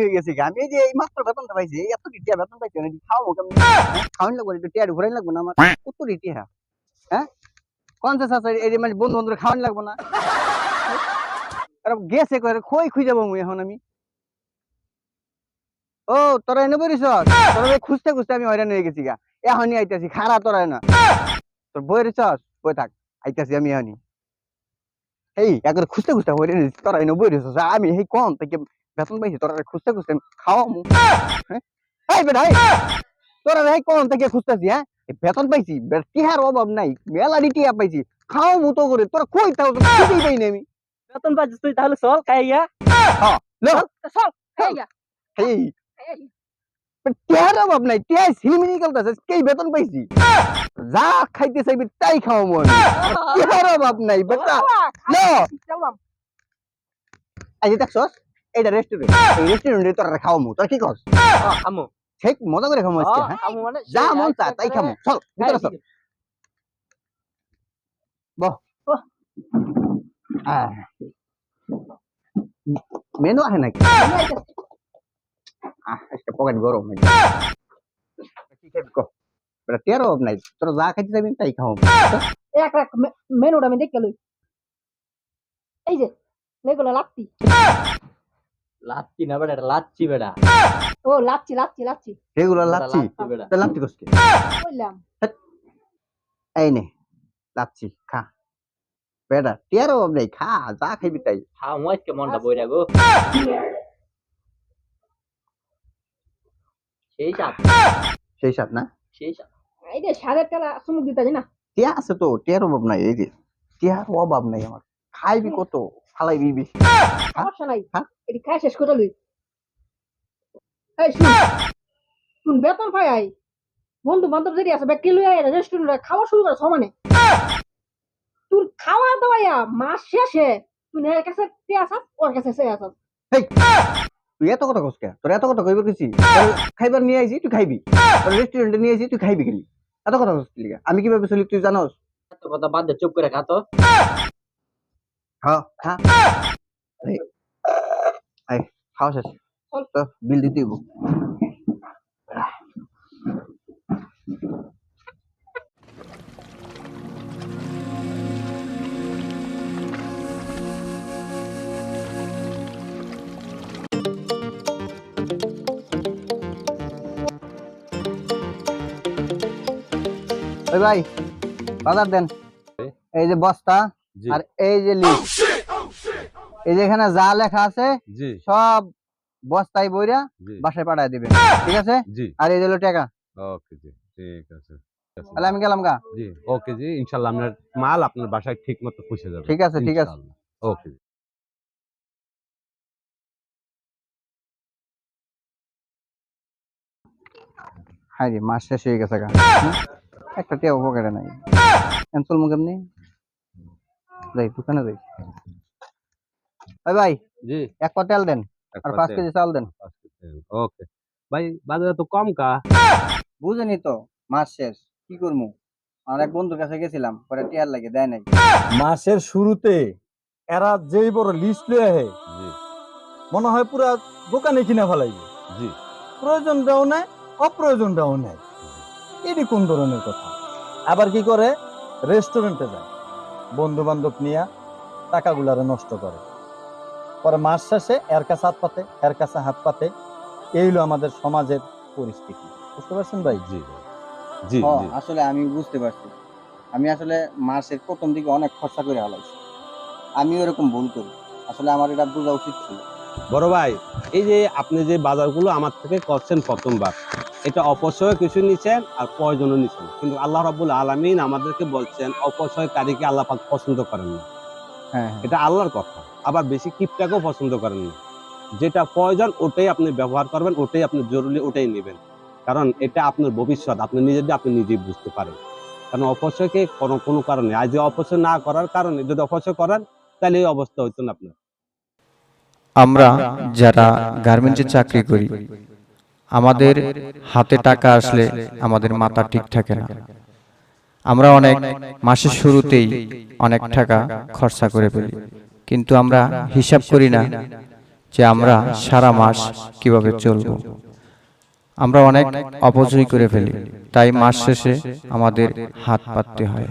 হয়ে গেছে। আমি যে এই মাত্র বেতনটা পাইছি এত টিয়া বেতন পাইছি না খাওয়াবো কেমন? খাওয়ান লাগবো একটু টিয়া ঘুরাই লাগবো না আমার। কত টিয়া হ্যাঁ? কোন আছে এই মানে বন্ধু বন্ধু খাওয়ান লাগবো না। গেছে করে খই খুঁজে যাব এখন আমি? ও তোরা এনে বলিস তোরা খুঁজতে খুঁজতে আমি হয়রান হয়ে গেছি গা। এখনই আইতাছি খারা তোরা না তোর বই রিসস বই থাক আইতাছি আমি এখনই। এই একবার খুঁজতে খুঁজতে হয়রান তোরা এনে বই রিসস আমি এই কম থেকে বেতন পাইছি তোরা খুঁজতে খুঁজতে খাওয়া হ্যাঁ? বেটা তোরা এই কোন থেকে খুঁজতেছি হ্যাঁ? বেতন পাইছি টিহার অভাব নাই মেলাডি টিয়া পাইছি খাওয়া মতো করে তোরা কই তাও তো খুঁজেই পাই আমি। বেতন পাচ্ছিস তুই তাহলে চল খাইয়া লো। চল খাইয়া এই। টিহার অভাব নাই কেই বেতন পাইছি? যা খাইতে চাইবি তাই খাওয়া মন টিহার অভাব নাই বেটা। লো। আজ দেখছস এইটা রেস্টুরেন্ট এই রেস্টুরেন্টে তোরা খাওয়া মু তোরা কি কস খামো ঠিক মজা করে খামু আজকে হ্যাঁ? মানে যা মন চা তাই খামু চল ভিতরে চল। আহ। মেনু আছে নাকি? আজকে পকেট গরম হয়ে কি খাবি কহ? বেটা তেরো নাই। তোরা যা খাইতে যাবি তাই খাও এক এক মেনুটা আমি দেখে লই। এই যে এগুলো লাচ্ছি লাচ্ছি না বেটা এটা লাচ্ছি বেটা। ও লাচ্ছি লাচ্ছি লাচ্ছি। রেগুলার লাচ্ছি? লাচ্ছি বেটা। তা লাচ্ছি কসকে বললাম এই নে লাচ্ছি খা। বেটা তেরো অভাব নাই খা যা খাইবি তাই। মনটা বইরা গো। সেই সাপ। সেই সাথ না? সেই সাপ। এই যে সাদের তেলা চুমুক দিতে না? টিয়া আছে তো টিয়ার অভাব নাই এই যে। টিয়ার অভাব নাই আমার। খাইবি কত? ফালাইবি বেশি সমস্যা নাই। হ্যাঁ? এটি খাই শেষ করে লই। এই শুন শুন বেতন পাই আই। বন্ধু বান্ধব যদি আছে ব্যক্তি লই আই রেস্টুরেন্টে খাওয়া শুরু করে সমানে। তুই খাওয়া দাওয়া মাস শেষে। তুই এর কাছে তে আসাস ওর কাছে সে আসাস তুই এত কথা কসকে তোর এত কথা কইবার কিছু? খাইবার নিয়ে আইছি তুই খাইবি। তোর রেস্টুরেন্টে নিয়ে আইছি তুই খাইবি খালি। এত কথা কসকে আমি কীভাবে চলি তুই জানোস? এত কথা বাদ দে চুপ করে খা তো। হ্যাঁ খা এই, এই, খাওয়া শেষ তো বিল দিতে হইব ভাই বাজার দেন এই যে বস্তা আর এই যে লিস্ট এই যে এখানে যা লেখা আছে সব বস্তায় বইরা বাসায় পাঠায় দিবেন ঠিক আছে? আর এই যে হলো টাকা। ওকে জি ঠিক আছে। তাহলে আমি গেলাম গা। জি ওকে জি ইনশাল্লাহ আপনার মাল আপনার বাসায় ঠিক মতো পৌঁছে যাবে। ঠিক আছে, ঠিক আছে। ওকে হাই রে মাস শেষ হয়ে গেছে গা। একটা টিয়া পকেটে নাই। ক্যান্সেল মুখ এমনি যাই দোকানে যাই ওই ভাই জি। এক পা তেল দেন আর পাঁচ কেজি চাল দেন। ওকে। ভাই বাজারে তো কম কা। বুঝেনি তো মাস শেষ কি করব আমার এক বন্ধুর কাছে গেছিলাম পরে টিয়ার লাগে দেয় নাই। মাসের শুরুতে এরা যেই বড় লিস্ট লয়ে আহে জি। মনে হয় পুরা দোকানে কিনা ফেলাইবে। জি। প্রয়োজনটাও নাই অপ্রয়োজনটাও নাই এটি কোন ধরনের কথা? আবার কি করে? রেস্টুরেন্টে যায়। বন্ধু বান্ধব নিয়ে টাকাগুলারে নষ্ট করে। পরে মাস শেষে এর কাছে হাত পাতে এর কাছে হাত পাতে। এই হলো আমাদের সমাজের পরিস্থিতি। বুঝতে পারছেন ভাই? জি জি। আসলে আমি বুঝতে পারছি। আমি আসলে মাসের প্রথম দিকে অনেক খরচা করে হালাইছি। আমি ওরকম ভুল করি। আসলে আমার এটা বোঝা উচিত ছিল। বড় ভাই এই যে আপনি যে বাজারগুলো আমার থেকে করছেন প্রথমবার এটা অপচয় কিছু নিছেন আর প্রয়োজনও নিছেন কিন্তু আল্লাহ রাব্বুল আলামিন আমাদেরকে বলছেন অপচয়কারীকে আল্লাহ পাক পছন্দ করেন না। হ্যাঁ এটা আল্লাহর কথা। আবার বেশি কিপটাকেও পছন্দ করেন না। যেটা প্রয়োজন ওটাই আপনি ব্যবহার করবেন ওটাই আপনি জরুরি ওটাই নেবেন। কারণ এটা আপনার ভবিষ্যৎ আপনি নিজেদের আপনি নিজেই বুঝতে পারেন। কারণ অপচয়কে কোনো কোনো কারণে। আজ যে অপচয় না করার কারণে যদি অপচয় করেন তাহলে এই অবস্থা হইতো না আপনার। আমরা যারা গার্মেন্টসে চাকরি করি। আমাদের হাতে টাকা আসলে আমাদের মাথা ঠিক থাকে না। আমরা অনেক মাসের শুরুতেই অনেক টাকা খরচা করে ফেলি, কিন্তু আমরা হিসাব করি না যে আমরা সারা মাস কীভাবে চলব। আমরা অনেক অপচয় করে ফেলি, তাই মাস শেষে আমাদের হাত পাততে হয়।